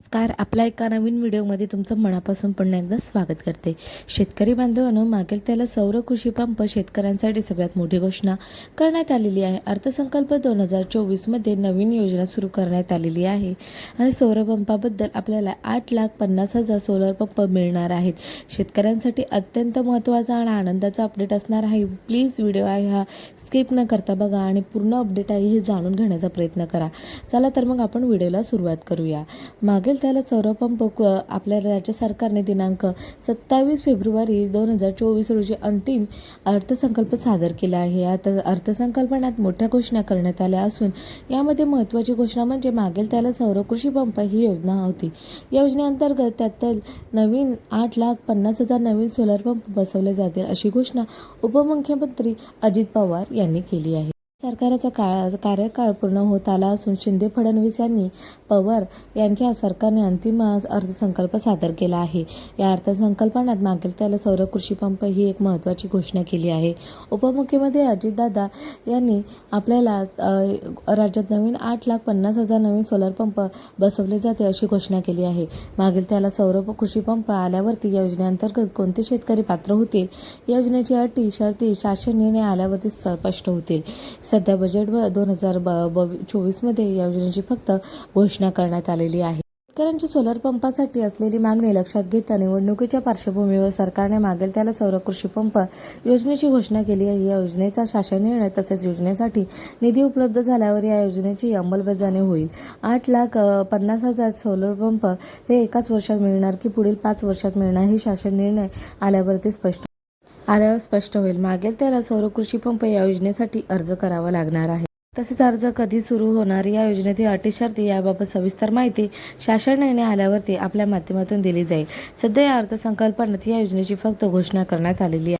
नमस्कार. आपल्या एका नवीन व्हिडिओमध्ये तुमचं मनापासून पुन्हा एकदा स्वागत करते. शेतकरी बांधवांनो मागेल त्याला सौर कृषी पंप शेतकऱ्यांसाठी सगळ्यात मोठी घोषणा करण्यात आलेली आहे. अर्थसंकल्प दोन हजार चोवीसमध्ये नवीन योजना सुरू करण्यात आलेली आहे. आणि सौर पंपाबद्दल आपल्याला आठ लाख पन्नास हजार सोलर पंप मिळणार आहेत. शेतकऱ्यांसाठी अत्यंत महत्त्वाचा आणि आनंदाचा अपडेट असणार आहे. प्लीज व्हिडिओ आहे हा. स्किप न करता बघा आणि पूर्ण अपडेट आहे हे जाणून घेण्याचा प्रयत्न करा. चला तर मग आपण व्हिडिओला सुरुवात करूया. मागील त्याला सौरपंप आपल्या राज्य सरकारने दिनांक सत्तावीस फेब्रुवारी दोन हजार चोवीस रोजी अंतिम अर्थसंकल्प सादर केला आहे. या अर्थसंकल्पनात मोठ्या घोषणा करण्यात आल्या असून यामध्ये महत्त्वाची घोषणा म्हणजे मागेल त्याला सौर कृषी पंप ही योजना होती. या योजनेअंतर्गत त्यातील नवीन आठ लाख पन्नास हजार नवीन सोलर पंप बसवले जातील अशी घोषणा उपमुख्यमंत्री अजित पवार यांनी केली आहे. सरकारचा काळ कार्यकाळ पूर्ण होत आला असून शिंदे फडणवीस यांनी पवार यांच्या सरकारने अंतिम अर्थसंकल्प सादर केला आहे. या अर्थसंकल्पनात मागील त्याला सौर कृषी पंप ही एक महत्त्वाची घोषणा केली आहे. उपमुख्यमंत्री अजितदादा यांनी आपल्याला राज्यात नवीन आठ लाख पन्नास हजार नवीन सोलर पंप बसवले जाते अशी घोषणा केली आहे. मागील त्याला सौर कृषी पंप आल्यावरती या योजनेअंतर्गत कोणते शेतकरी पात्र होतील? या योजनेची अटी शर्ती शासन निर्णय आल्यावरती स्पष्ट होतील. सध्या बजेट दोन हजार ब ब चोवीसमध्ये या योजनेची फक्त घोषणा करण्यात आलेली आहे. शेतकऱ्यांच्या सोलर पंपासाठी असलेली मागणी लक्षात घेता निवडणुकीच्या पार्श्वभूमीवर सरकारने मागेल त्याला सौर कृषी पंप योजनेची घोषणा केली आहे. या योजनेचा शासन निर्णय तसेच योजनेसाठी निधी उपलब्ध झाल्यावर या योजनेची अंमलबजावणी होईल. आठ लाख पन्नास हजार सोलर पंप हे एकाच वर्षात मिळणार की पुढील पाच वर्षात मिळणार हे शासन निर्णय आल्यावरती स्पष्ट आल्यावर स्पष्ट होईल. मागेल त्याला सौर कृषी पंप या योजनेसाठी अर्ज करावा लागणार आहे. तसेच अर्ज कधी सुरू होणार या योजनेतील अटी शर्ती याबाबत सविस्तर माहिती शासन निर्णय आल्यावरती आपल्या माध्यमातून दिली जाईल. सध्या या अर्थसंकल्पनात या योजनेची फक्त घोषणा करण्यात आलेली आहे.